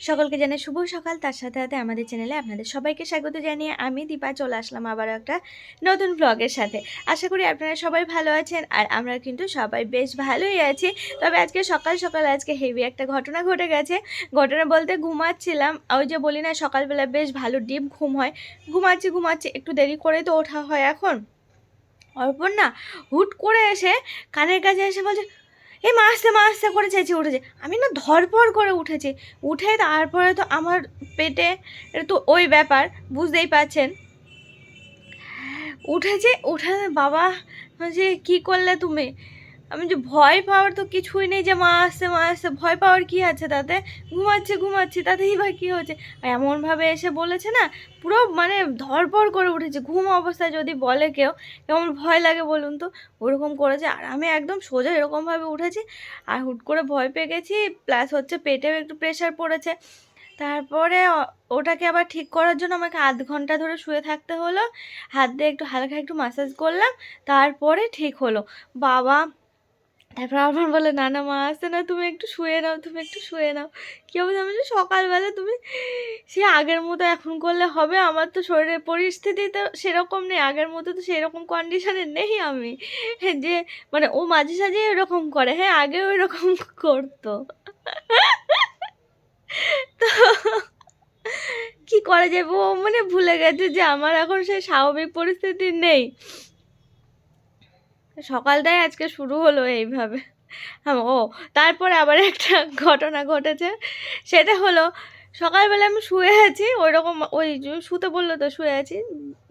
সকলকে জানাই শুভ সকাল। তার সাথে সাথে আমাদের চ্যানেলে আপনাদের সবাইকে স্বাগত জানিয়ে আমি দীপা, চলে আসলাম আবার একটা নতুন ব্লগের সাথে। আশা করি আপনারা সবাই ভালো আছেন আর আমরা কিন্তু সবাই বেশ ভালোই আছি। তবে আজকে সকাল সকাল আজকে হেভি একটা ঘটনা ঘটে গেছে। ঘটনা বলতে ঘুমাচ্ছিলাম। ওই যে বলি না, সকালবেলা বেশ ভালো ডিপ ঘুম হয়। ঘুমাচ্ছি ঘুমাচ্ছি, একটু দেরি করে তো ওঠা হয় এখন। অর্পণ না হুট করে এসে কানের কাছে এসে বলছে এই মা আসতে মা আসতে করে চেঁচে উঠেছে। আমি না ধরপড় করে উঠেছি। উঠে তারপরে তো আমার পেটে তো ওই ব্যাপার, বুঝতেই পারছেন। উঠেছে, উঠে বাবা যে কী করলে তুমি? আমি যে ভয় পাওয়ার তো কিছুই নেই যে মা আসছে মা আসছে, ভয় পাওয়ার কি আছে তাতে? ঘুমাচ্ছি ঘুমাচ্ছি, তাতেই বা কী হচ্ছে? এমনভাবে এসে বলেছে না, পুরো মানে ধরপড় করে উঠেছে, ঘুম অবস্থায় যদি বলে কেউ, কেমন ভয় লাগে বলুন তো? ওরকম করেছে আর আমি একদম সোজা এরকমভাবে উঠেছি, আর হুট করে ভয় পেয়ে গেছি প্লাস হচ্ছে পেটেও একটু প্রেশার পড়েছে। তারপরে ওটাকে আবার ঠিক করার জন্য আমাকে আধ ঘণ্টা ধরে শুয়ে থাকতে হলো, হাত দিয়ে একটু হালকা একটু মাসাজ করলাম, তারপরে ঠিক হলো। বাবা তারপর আমার বলে, না না, মা, আসছে না, তুমি একটু শুয়ে নাও, তুমি একটু শুয়ে নাও। কী অবস্থা? আমি সকালবেলা তুমি সে আগের মতো এখন করলে হবে, আমার তো শরীরের পরিস্থিতি তো সেরকম নেই, আগের মতো তো সেরকম কন্ডিশনে নেই আমি। যে মানে ও মাঝে সাঝে এরকম করে হ্যাঁ আগেও এরকম করতো। তো কি করা যাবে ও মানে ভুলে গেছে যে আমার এখন সেই স্বাভাবিক পরিস্থিতি নেই। সকালটাই আজকে শুরু হলো এইভাবে। ও, তারপরে আবার একটা ঘটনা ঘটেছে। সেটা হলো, সকালবেলা আমি শুয়ে আছি ওই রকম ওই শুতে বলল তো, শুয়ে আছি।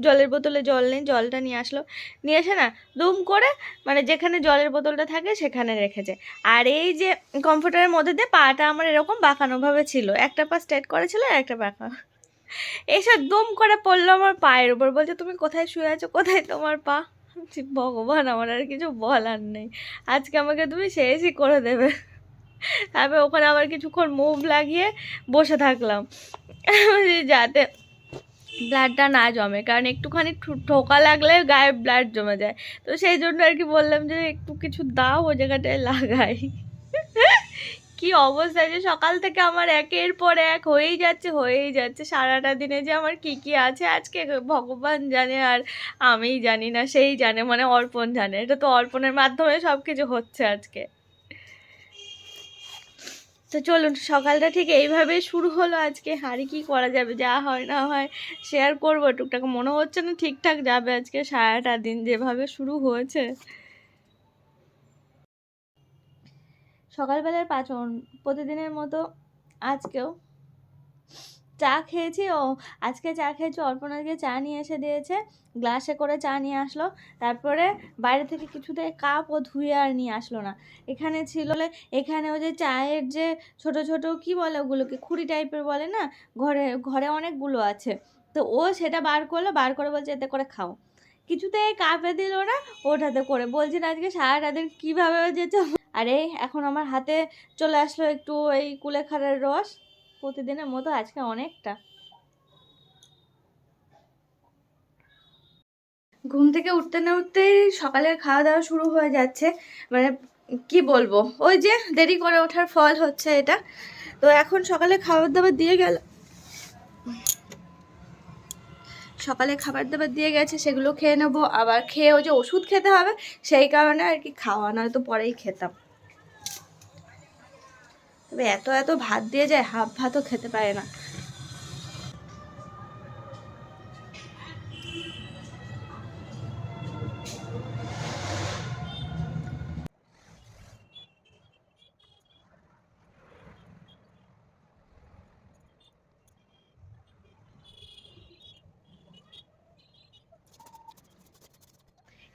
জলের বোতলে জল নেই, জলটা নিয়ে আসলো। নিয়ে এসে না, দুম করে মানে যেখানে জলের বোতলটা থাকে সেখানে রেখেছে। আর এই যে কমফোর্টারের মধ্যে দিয়ে পাটা আমার এরকম বাঁকানোভাবে ছিল। একটা পা স্ট্রেট করেছিল আর একটা বাঁকা। এসে দুম করে পড়ল আমার পায়ের উপর। বলছে, তুমি কোথায় শুয়ে আছো? কোথায় তোমার পা? ভগবান, আমার আর কিছু বলার নেই। আজকে আমাকে তুমি শেষই করে দেবে। তারপর ওখানে আবার কিছুক্ষণ মুভ লাগিয়ে বসে থাকলাম। যাতে ব্লাডটা না জমে, কারণ একটুখানি ঠোকা লাগলে গায়ে ব্লাড জমে যায়। তো সেই জন্য আর কি বললাম যে একটু কিছু দাও ও জায়গাটায় লাগাই। কি অবস্থা যে সকাল থেকে আমার একের পর এক হয়েই যাচ্ছে হয়েই যাচ্ছে। সারাটা দিনে যে আমার কি কি আছে, আজকে ভগবান জানে আর আমিই জানি না, সেই জানে মানে অর্পণ জানে। এটা তো অর্পণের মাধ্যমে সব কিছু হচ্ছে আজকে। তো চলুন, সকালটা ঠিক এইভাবেই শুরু হলো আজকে। হারি কি করা যাবে, যা হয় না হয় শেয়ার করব। টুকটাক মনে হচ্ছে না ঠিকঠাক যাবে আজকে সারাটা দিন যেভাবে শুরু হয়েছে। সকালবেলার পাচন, প্রতিদিনের মতো আজকেও চা খেয়েছি ও আজকে চা খেয়েছি অল্পনাকে চা নিয়ে এসে দিয়েছে, গ্লাসে করে চা নিয়ে আসলো, তারপরে বাইরে থেকে কিছুতে কাপ ও ধুয়ে আর নিয়ে আসলো না। এখানে ছিল এখানে ওই যে চায়ের যে ছোট ছোট কি বলে ওগুলোকে, খুঁড়ি টাইপের বলে না, ঘরে ঘরে অনেকগুলো আছে। তো ও সেটা বার করল, বার করে বলছে এতে করে খাও। কিছুতে কাপে দিল না, ওটাতে করে। বলছি আজকে সারাটা দিন কীভাবে যেত আরে, এখন আমার হাতে চলে আসলো একটু এই কুলেখাড়ার রস। প্রতিদিনের মতো আজকে অনেকটা। ঘুম থেকে উঠতে না উঠতেই সকালের খাওয়া দাওয়া শুরু হয়ে যাচ্ছে। মানে কি বলব? ওই যে দেরি করে ওঠার ফল হচ্ছে এটা। তো এখন সকালে খাবার দাবার দিয়ে গেল। সকালে খাবার দাবার দিয়ে গেছে, সেগুলো খেয়ে নেব। আবার খেয়ে ওই যে ওষুধ খেতে হবে, সেই কারণে আর কি খাওয়া, নয়তো পরেই খেতাম। এত এত ভাত দিয়ে যায় হাফ ভাতও খেতে পারে না।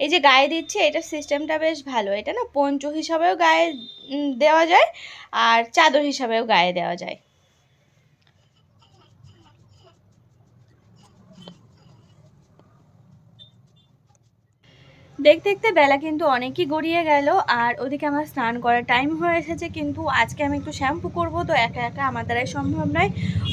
এই যে গায়ে দিচ্ছে, এটা সিস্টেমটা বেশ ভালো। এটা না পঞ্চ হিসাবেও গায়ে দেওয়া যায়, আর চাদর হিসাবেও গায়ে দেওয়া যায়। দেখতে দেখতে বেলা কিন্তু অনেকই গড়িয়ে গেল, আর ওদিকে আমার স্নান করার টাইম হয়ে এসেছে কিন্তু আজকে আমি একটু শ্যাম্পু করব, তো একা একা আমার দ্বারাই সম্ভব নয়।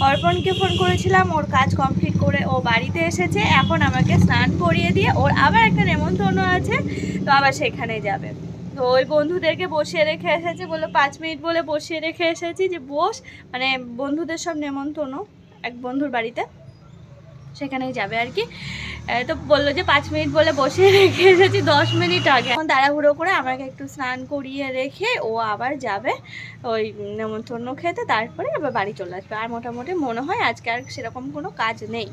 অর্পণকে ফোন করেছিলাম, ওর কাজ কমপ্লিট করে ও বাড়িতে এসেছে, এখন আমাকে স্নান করিয়ে দিয়ে ওর আবার একটা নেমন্তন্ন আছে, তো আবার সেখানে যাবে। তো ওই বন্ধুদেরকে বসিয়ে রেখে এসেছি বলল পাঁচ মিনিট বলে বসিয়ে রেখে এসেছি যে বস মানে বন্ধুদের সব নেমন্তন্ন এক বন্ধুর বাড়িতে। সেখানেই যাবে আর কি। তো বলল যে পাঁচ মিনিট বলে বসে রেখে এসেছি, দশ মিনিট আগে। এখন তাড়াহুড়ো করে আমাকে একটু স্নান করিয়ে রেখে ও আবার যাবে ওই নেমন্তন্ন খেতে। তারপরে আবার বাড়ি চলে আসবে। আর মোটামুটি মনে হয় আজকে আর সেরকম কোনো কাজ নেই।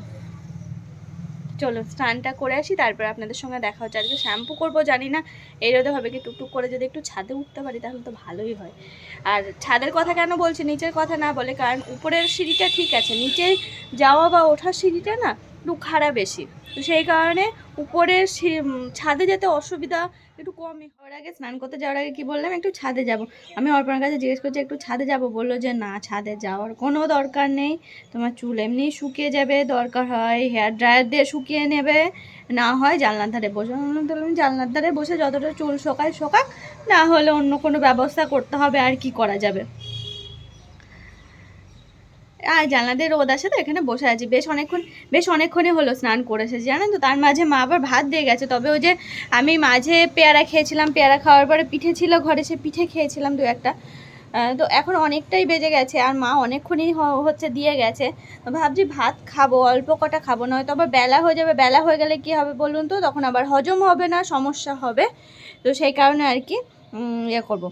চলো স্নানটা করে আসি, তারপর আপনাদের সঙ্গে দেখা হচ্ছে। আজকে শ্যাম্পু করব, জানি না এই হবে কি টুকটুক করে যদি একটু ছাদে উঠতে পারি, তাহলে তো ভালোই হয়। আর ছাদের কথা কেন বলছি, নিচের কথা না বলে, কারণ উপরের সিঁড়িটা ঠিক আছে, নিচে যাওয়া বা ওঠার সিঁড়িটা না একটু খারাপ বেশি। তো সেই কারণে উপরের ছাদে যেতে অসুবিধা একটু কমই। ওর আগে স্নান করতে যাওয়ার আগে কি বললাম? একটু ছাদে যাব। আমি অর্পণার কাছে জিজ্ঞেস করছি, একটু ছাদে যাব? বলল যে, না, ছাদে যাওয়ার কোনো দরকার নেই। তোমার চুল এমনি শুকিয়ে যাবে, দরকার হয় হেয়ার ড্রায়ার দিয়ে শুকিয়ে নেবে। না হয় জানলার ধারে বসে আমি জানলার ধারে বসে যতটা চুল শোকায় শোকাক, না হলে অন্য কোনো ব্যবস্থা করতে হবে আর কি করা যাবে? আর জানলা দিয়ে রোদ আসে তো এখানে বসে আছি। বেশ অনেকক্ষণ, বেশ অনেকক্ষণই হলো স্নান করে এসেছি, জানেন তো? তার মাঝে মা আবার ভাত দিয়ে গেছে। তবে ওই যে আমি মাঝে পেয়ারা খেয়েছিলাম, পেয়ারা খাওয়ার পরে পিঠে ছিল ঘরে, সে পিঠে খেয়েছিলাম দু একটা। তো এখন অনেকটাই বেজে গেছে আর মা অনেকক্ষণই হচ্ছে দিয়ে গেছে। ভাবছি ভাত খাব, অল্প কটা খাব, নয়তো আবার বেলা হয়ে যাবে। বেলা হয়ে গেলে কি হবে বলুন তো? তখন আবার হজম হবে না, সমস্যা হবে। তো সেই কারণে আর কি ইয়ে করব।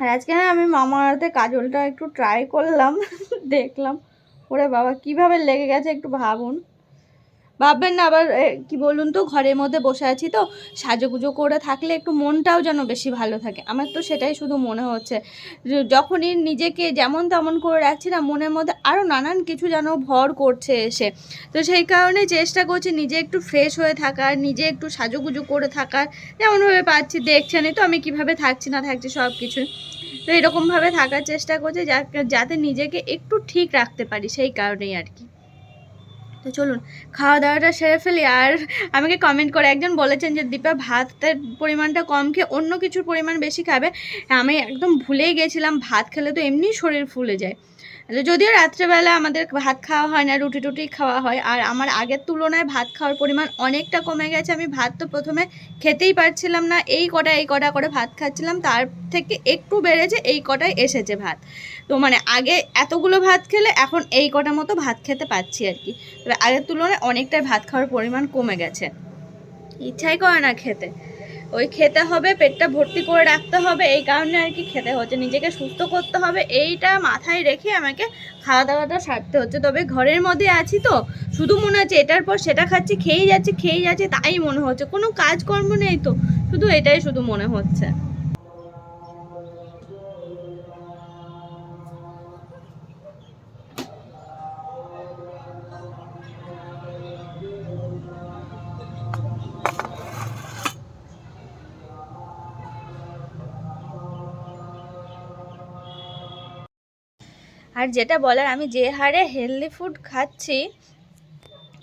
আর আজকে না আমি মামার হাতে কাজলটা একটু ট্রাই করলাম, দেখলাম। ওরে বাবা, কীভাবে লেগে গেছে একটু ভাবুন। ভাববেন না, আবার কি বলুন তো, ঘরের মধ্যে বসে আছি তো, সাজুগুজো করে থাকলে একটু মনটাও যেন বেশি ভালো থাকে। আমার তো সেটাই শুধু মনে হচ্ছে। যখনই নিজেকে যেমন তেমন করে রাখছি না, মনের মধ্যে আরও নানান কিছু যেন ভর করছে এসে। তো সেই কারণে চেষ্টা করছি নিজে একটু ফ্রেশ হয়ে থাকার, নিজে একটু সাজুগুজু করে থাকার। যেমনভাবে পাচ্ছি দেখছেনই তো, আমি কীভাবে থাকছি, না থাকছি সব কিছু তো এরকমভাবে থাকার চেষ্টা করছি যাতে নিজেকে একটু ঠিক রাখতে পারি, সেই কারণেই আর কি। তো চলুন খাওয়া দাওয়াটা সেরে ফেলি। আর আমাকে কমেন্ট করে একজন বলেছেন যে, দীপা, ভাতের পরিমাণটা কম খেয়ে অন্য কিছুর পরিমাণ বেশি খাবে। আমি একদম ভুলেই গেছিলাম, ভাত খেলে তো এমনি শরীর ফুলে যায়। যদিও রাত্রেবেলা আমাদের ভাত খাওয়া হয় না, রুটি টুটি খাওয়া হয়, আর আমার আগের তুলনায় ভাত খাওয়ার পরিমাণ অনেকটা কমে গেছে। আমি ভাত তো প্রথমে খেতেই পারছিলাম না, এই কটা এই কটা করে ভাত খাচ্ছিলাম, তার থেকে একটু বেড়েছে, এই কটাই এসেছে ভাত। তো মানে আগে এতগুলো ভাত খেলে এখন এই কটা মতো ভাত খেতে পাচ্ছি আর কি। তবে আগের তুলনায় অনেকটাই ভাত খাওয়ার পরিমাণ কমে গেছে। ইচ্ছাই করে না খেতে। ওই খেতে হবে, পেটটা ভর্তি করে রাখতে হবে, এই কারণে আর কি খেতে হচ্ছে। নিজেকে সুস্থ করতে হবে, এইটা মাথায় রেখে আমাকে খাওয়া দাওয়াটা সারতে হচ্ছে। তবে ঘরের মধ্যে আছি তো, শুধু মনে হচ্ছে এটার পর সেটা খাচ্ছি, খেয়েই যাচ্ছি খেয়েই যাচ্ছি, তাই মনে হচ্ছে। কোনো কাজকর্ম নেই তো, শুধু এটাই শুধু মনে হচ্ছে। আর যেটা বলার, আমি যে হারে হেলদি ফুড খাচ্ছি,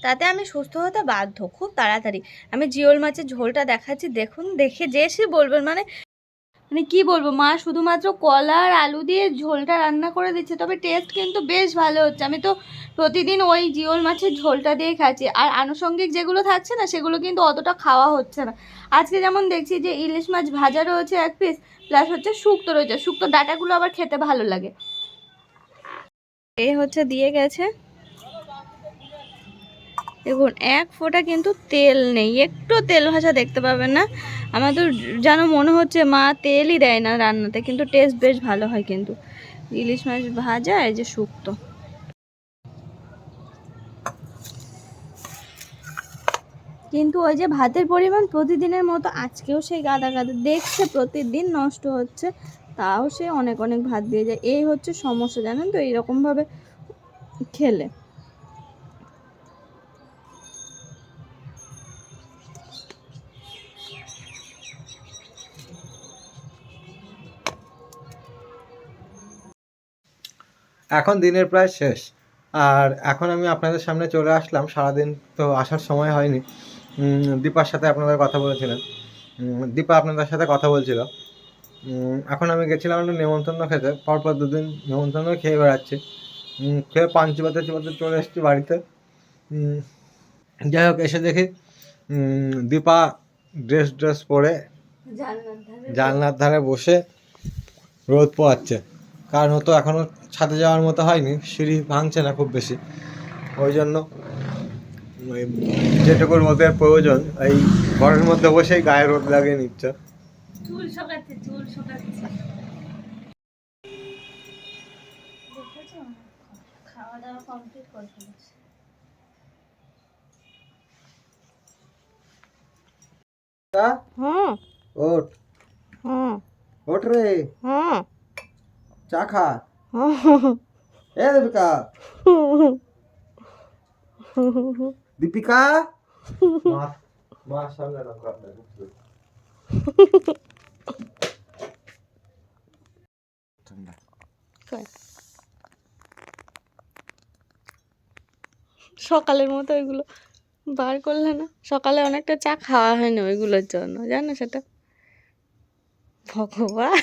তাতে আমি সুস্থ হতে বাধ্য, খুব তাড়াতাড়ি। আমি জিওল মাছের ঝোলটা দেখাচ্ছি, দেখুন, দেখে যে সে বলবেন মানে মানে কি বলব, মা শুধুমাত্র কলা আর আলু দিয়ে ঝোলটা রান্না করে দিচ্ছে, তবে টেস্ট কিন্তু বেশ ভালো হচ্ছে। আমি তো প্রতিদিন ওই জিওল মাছের ঝোলটা দিয়ে খাচ্ছি, আর আনুষঙ্গিক যেগুলো থাকছে না, সেগুলো কিন্তু অতটা খাওয়া হচ্ছে না। আজকে যেমন দেখছি যে ইলিশ মাছ ভাজা রয়েছে এক পিস প্লাস হচ্ছে শুক্তো রয়েছে, শুক্তো ডাটাগুলো আবার খেতে ভালো লাগে। এ হচ্ছে দিয়ে গেছে। দেখুন, এক ফোঁটা কিন্তু তেল নেই। একটু তেল ভাজা দেখতে পাবেন না। আমার তো যেন মনে হচ্ছে মা তেলই দেয় না রান্নাতে, কিন্তু টেস্ট বেশ ভালো হয় কিন্তু। ইলিশ মাছ ভাজা, এই যে শুক্তো। কিন্তু ওই যে ভাতের পরিমাণ প্রতিদিনের মতো আজকেও সেই গাদা গাদা, দেখছে প্রতিদিন নষ্ট হচ্ছে। তাও সে অনেক অনেক ভাত দিয়ে যায়। এই হচ্ছে সমস্যা, জানেন তো? এইরকমভাবে খেলে। এখন দিনের প্রায় শেষ। আর এখন আমি আপনাদের সামনে চলে আসলাম। সারাদিন তো আসার সময় হয়নি। দীপার সাথে আপনাদের কথা বলেছিলেন দীপা আপনাদের সাথে কথা বলছিল। এখন আমি গেছিলাম একটা নেমন্তন্ন খেতে পরপর দুদিন নেমন্তন্ন খেয়ে বেড়াচ্ছি। খেয়ে পান চিবাতে চিবাতে চলে এসেছি বাড়িতে। যাই হোক এসে দেখি দীপা ড্রেস ড্রেস পরে জানলার ধারে বসে। রোদ পোয়াচ্ছে কারণ ও তো এখনও ছাদে যাওয়ার মতো হয়নি সিঁড়ি ভাঙছে না খুব বেশি। ওই জন্য ওই যেটুকু রোদের প্রয়োজন এই ঘরের মধ্যে বসেই গায়ে রোদ লাগিয়ে নিচ্ছে। চুল শোকাচ্ছে চুল শোকাচ্ছে? খাওয়া দাওয়া কমপ্লিট করে ফেলেছে। হুম। ওঠ। হুম। ওঠ রে। হুম। চা খা। এ দীপিকা? দীপিকা মা মা সামনে রাখো আপনাকে সকালের মতো ওইগুলো বার করলে না, সকালে অনেকটা চা খাওয়া হয়নি ওইগুলোর জন্য, জানো সেটা? ভগবান।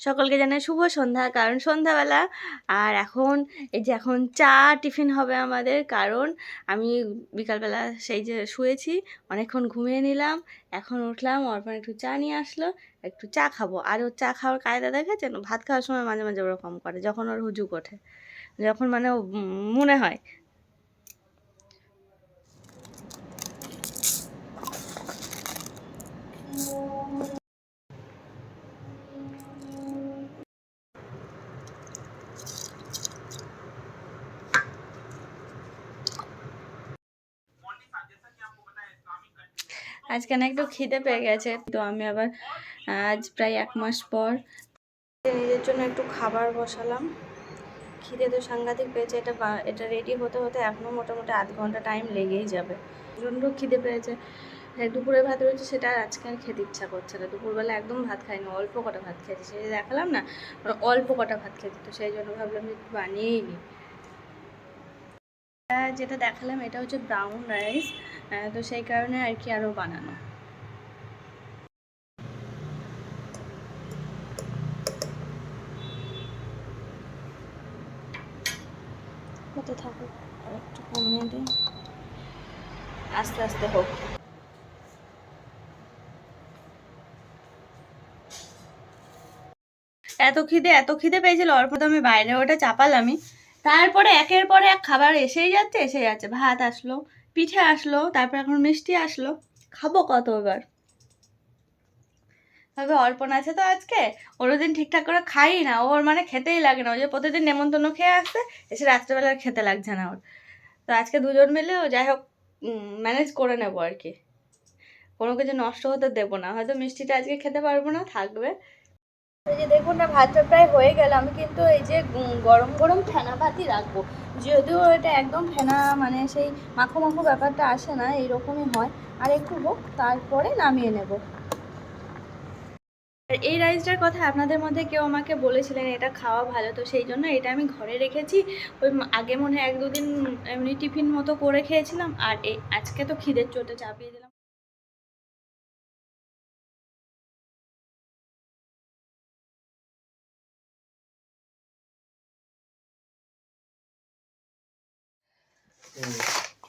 সকলকে জানাই শুভ সন্ধ্যা। কারণ সন্ধ্যাবেলা, আর এখন এই যে এখন চা টিফিন হবে আমাদের, কারণ আমি বিকালবেলা সেই যে শুয়েছি, অনেকক্ষণ ঘুমিয়ে নিলাম, এখন উঠলাম, অর্পণ একটু চা নিয়ে আসলো, একটু চা খাব। আর ওর চা খাওয়ার কায়দা দেখেছেন? ভাত খাওয়ার সময় মাঝে মাঝে ওরকম করে, যখন ওর হুজুক ওঠে। যখন মানে মনে হয় আজকে না একটু খিদে পেয়ে গেছে, তো আমি আবার, আজ প্রায় এক মাস পর নিজের জন্য একটু খাবার বসালাম। খিদে তো সাংঘাতিক পেয়েছে, এটা এটা রেডি হতে হতে এখনও মোটামুটি আধ ঘণ্টা টাইম লেগেই যাবে। প্রচণ্ড খিদে পেয়েছে। এই দুপুরে ভাত রয়েছে, সেটা আজকে আর খেতে ইচ্ছা করছে না। দুপুরবেলা একদম ভাত খাইনি, অল্প কটা ভাত খেয়েছি। যে দেখালাম না ওরা অল্প কটা ভাত খেয়েছি, তো সেই জন্য ভাবলাম একটু বানিয়েই নিই যেটা দেখালাম, এটা হচ্ছে ব্রাউন রাইস তো সেই কারণে আর কি আরও বানানো। হতে থাকুক একটু কমিয়ে দিই আস্তে আস্তে হোক। এত খিদে এত খিদে পেয়েছিল অল্প তো আমি বাইরে ওটা চাপালামই। তারপরে একের পরে এক খাবার এসেই যাচ্ছে এসে যাচ্ছে ভাত আসলো। পিঠে আসলো, তারপর এখন মিষ্টি আসলো। খাব কত এবার? তবে অর্পণ আছে তো আজকে। ওর দিন ঠিকঠাক করে খাই না ওর মানে খেতেই লাগে না। ওই যে প্রতিদিন নেমন্তন্ন খেয়ে আসছে এসে রাত্রেবেলা খেতে লাগছে না ওর। তো আজকে দুজন মিলে ও যাই হোক ম্যানেজ করে নেব আর কি। কোনো কিছু নষ্ট হতে দেবো না। হয়তো মিষ্টিটা আজকে খেতে পারব না, থাকবে। দেখুন না, ভাতটা প্রায় হয়ে গেল। আমি কিন্তু এই যে গরম গরম ফেনা ভাতই রাখব। যদিও এটা একদম ফেনা মানে সেই মাখো মাখো ব্যাপারটা আসে না, এইরকমই হয়। আর একটু হোক, তারপরে নামিয়ে নেব। আর এই রাইসটার কথা আপনাদের মধ্যে কেউ আমাকে বলেছিলেন, এটা খাওয়া ভালো, তো সেই জন্য এটা আমি ঘরে রেখেছি। ওই আগে মনে হয় এক দুদিন এমনি টিফিন মতো করে খেয়েছিলাম, আর এই আজকে তো খিদের চোটে চাপিয়ে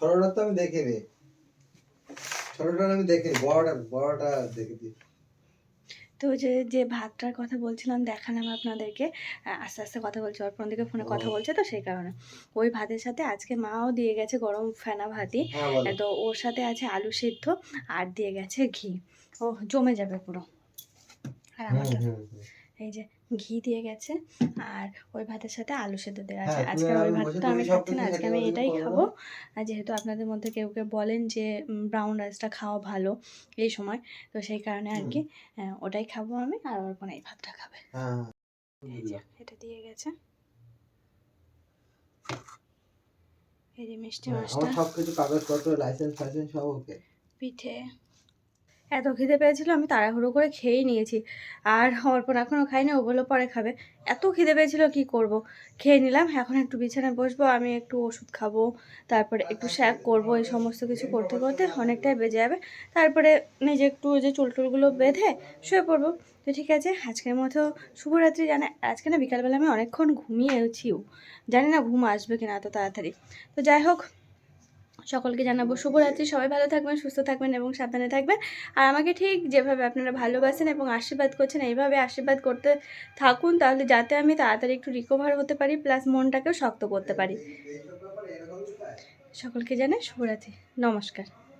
ছোটটা তো আমি দেখিনি। ছোটটা আমি দেখিনি বড়টা বড়টা দেখেছি তো যে যে ভাতটার কথা বলছিলাম দেখালাম আপনাদেরকে। আস্তে আস্তে কথা বলছি অর্পণ দিকে ফোনে কথা বলছে তো সেই কারণে। ওই ভাতের সাথে আজকে মাও দিয়ে গেছে গরম ফেনা ভাতই। হ্যাঁ তো ওর সাথে আছে আলু সিদ্ধ আর দিয়ে গেছে ঘি। ও জমে যাবে পুরো। আর আমারটা। এই যে ঘি দিয়ে গেছে আর ওই ভাতের সাথে আলু সেদ্ধ দেওয়া আছে। হ্যাঁ, আজকে ওই ভাতটা আমি খাচ্ছি না আজকে আমি এটাই খাব। আর যেহেতু আপনাদের মধ্যে কেউ কেউ বলেন যে ব্রাউন রাইসটা খাওয়া ভালো এই সময় তো সেই কারণে আর কি ওটাই খাব আমি আর অর্পণ এই ভাতটা খাবে। হ্যাঁ এটা দিয়ে গেছে। এই যে মিষ্টি হ্যাঁ, মাছটা। আমার সবকিছু কাগজপত্র লাইসেন্স ফাইসেন্স সব ওকে পিঠে। এত খিদে পেয়েছিল আমি তাড়াহুড়ো করে খেয়েই নিয়েছি। আর অর্পণ এখনও খাইনি ও বলল পরে খাবে। এত খিদে পেয়েছিল, কি করব? খেয়ে নিলাম, এখন একটু বিছানায় বসবো, আমি একটু ওষুধ খাব, তারপরে একটু শ্যাক করব, এই সমস্ত কিছু করতে করতে অনেকটাই বেজে যাবে। তারপরে নিজে একটু যে চুল টুলগুলো বেঁধে শুয়ে পড়ব। তো ঠিক আছে, আজকের মতো শুভরাত্রি জানে আজকে না বিকালবেলা আমি অনেকক্ষণ ঘুমিয়েছিও। জানি না ঘুম আসবে কিনা এত তাড়াতাড়ি। তো যাই হোক সকলকে জানাব শুভরাত্রি। সবাই ভালো থাকবেন, সুস্থ থাকবেন এবং সাবধানে থাকবেন। আর আমাকে ঠিক যেভাবে আপনারা ভালোবাসেন এবং আশীর্বাদ করছেন, এইভাবে আশীর্বাদ করতে থাকুন তাহলে যাতে আমি তাড়াতাড়ি একটু রিকভার হতে পারি প্লাস মনটাকেও শক্ত করতে পারি। সকলকে জানাই শুভরাত্রি। নমস্কার।